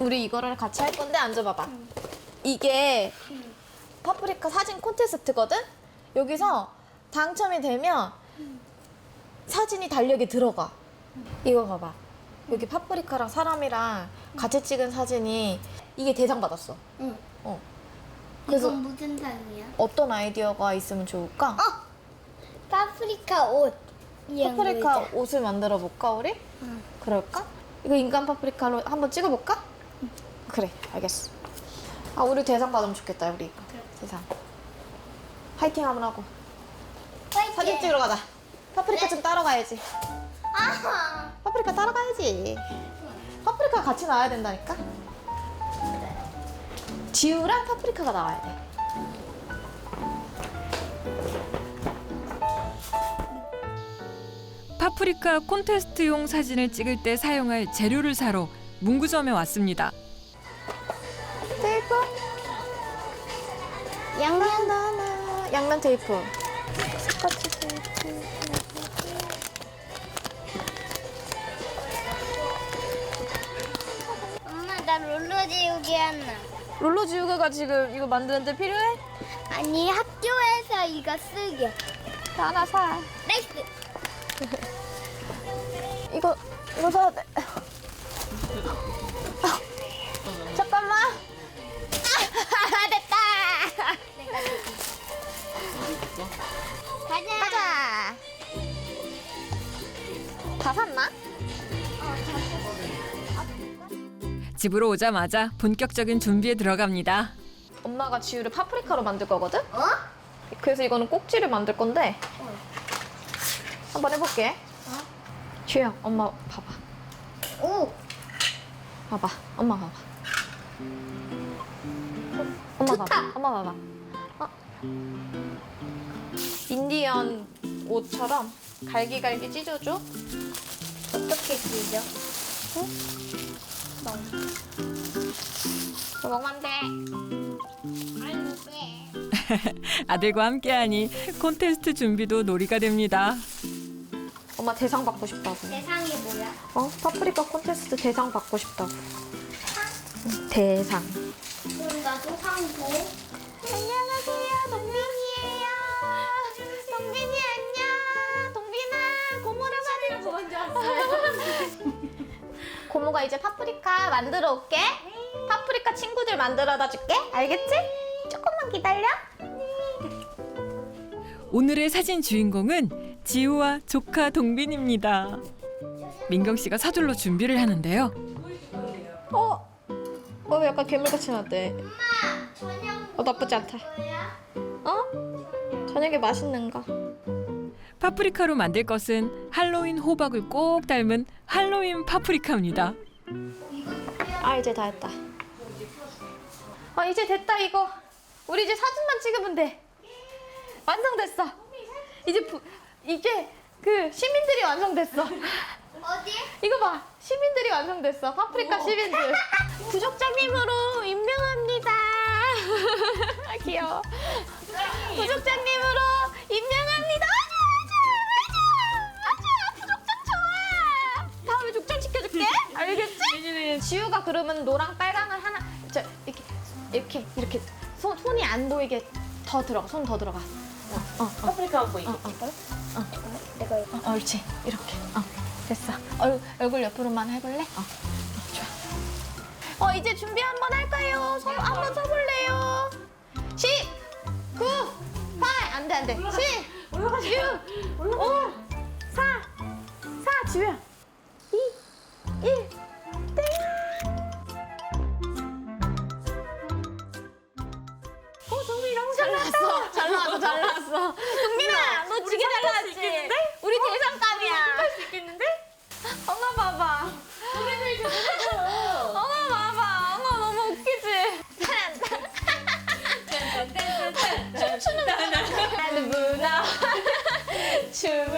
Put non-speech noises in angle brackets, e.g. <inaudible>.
우리 이거를 같이 할 건데 앉아봐봐. 이게 파프리카 사진 콘테스트거든? 여기서 당첨이 되면 사진이 달력에 들어가. 이거 봐봐. 여기 파프리카랑 사람이랑 같이 찍은 사진이 이게 대상 받았어. 응. 어. 그래서 무슨 상이야? 어떤 아이디어가 있으면 좋을까? 어! 파프리카 옷. 이런 파프리카 거. 옷을 만들어 볼까 우리? 응. 그럴까? 이거 인간 파프리카로 한번 찍어볼까? 그래, 알겠어. 아, 우리 대상 받으면 좋겠다, 우리. 대상. 화이팅 한번 하고. 화이팅! 사진 찍으러 가자. 파프리카 좀 따라가야지. 아하! 파프리카 따라가야지. 파프리카 같이 나와야 된다니까? 지우랑 파프리카가 나와야 돼. 파프리카 콘테스트용 사진을 찍을 때 사용할 재료를 사러 문구점에 왔습니다. 양면 나나. 양면 테이프. 스카치 테이프. 엄마 나 롤러 지우개 하나. 롤러 지우개가 지금 이거 만드는데 필요해? 아니 학교에서 이거 쓰게. 하나 사. 나이스. <laughs> 이거 이거 사야 돼. 다 샀나? 집으로 오자마자 본격적인 준비에 들어갑니다. 엄마가 지우를 파프리카로 만들 거거든? 어? 그래서 이거는 꼭지를 만들 건데 한번 해볼게. 지우야, 엄마 봐봐. 오. 봐봐. 엄마 봐봐. 엄마 좋다. 봐봐. 엄마 봐봐. 어? 인디언 옷처럼 갈기갈기 찢어줘. 어떻게 찢어? 이거 먹으면 안 돼. <laughs> 아들과 함께하니 콘테스트 준비도 놀이가 됩니다. 엄마 대상 받고 싶다고. 대상이 뭐야? 어? 파프리카 콘테스트 대상 받고 싶다고. 응, 대상. 그럼 나도 상 줘. 안녕 고모가 이제 파프리카 만들어 올게. 파프리카 친구들 만들어다 줄게. 알겠지? 조금만 기다려. 오늘의 사진 주인공은 지우와 조카 동빈입니다. 민경 씨가 서둘러 준비를 하는데요. 어? 어, 약간 괴물같이 났대. 저녁 어, 나쁘지 않다. 뭐야? 어? 저녁에 맛있는 거. 파프리카로 만들 것은 할로윈 호박을 꼭 닮은 할로윈 파프리카입니다. 아 이제 다 했다. 아 이제 됐다 이거. 우리 이제 사진만 찍으면 돼. 완성됐어. 이제 부, 이게 그 시민들이 완성됐어. 어디? 이거 봐. 시민들이 완성됐어. 파프리카 시민들. <laughs> 구독자님으로 임명합니다. <laughs> 아, 귀여워. 구독자님으로 임명 지? 지우가 그러면 노랑 빨강을 하나, 저 이렇게 이렇게 이렇게 손 손이 안 보이게 더 들어가. 손 더 들어가. 어, 어, 어. 파프리카 안 보이게. 어, 어. 내가 이거. 어, 옳지. 이렇게. 어, 됐어. 얼, 얼굴 옆으로만 해볼래? 어, 어, 좋아. 어, 이제 준비 한번 할까요? 서, 한번 서볼래요? 10, 9, 8, 안 돼, 안 돼. 10, 잘 나왔어. 동민아, 너 되게 잘 나왔지? 우리 대상감이야. 할수 있겠는데? 엄마 봐봐. 엄마 봐봐. 엄마 너무 웃기지? 춤추는 거. 누구나 <laughs> 춤을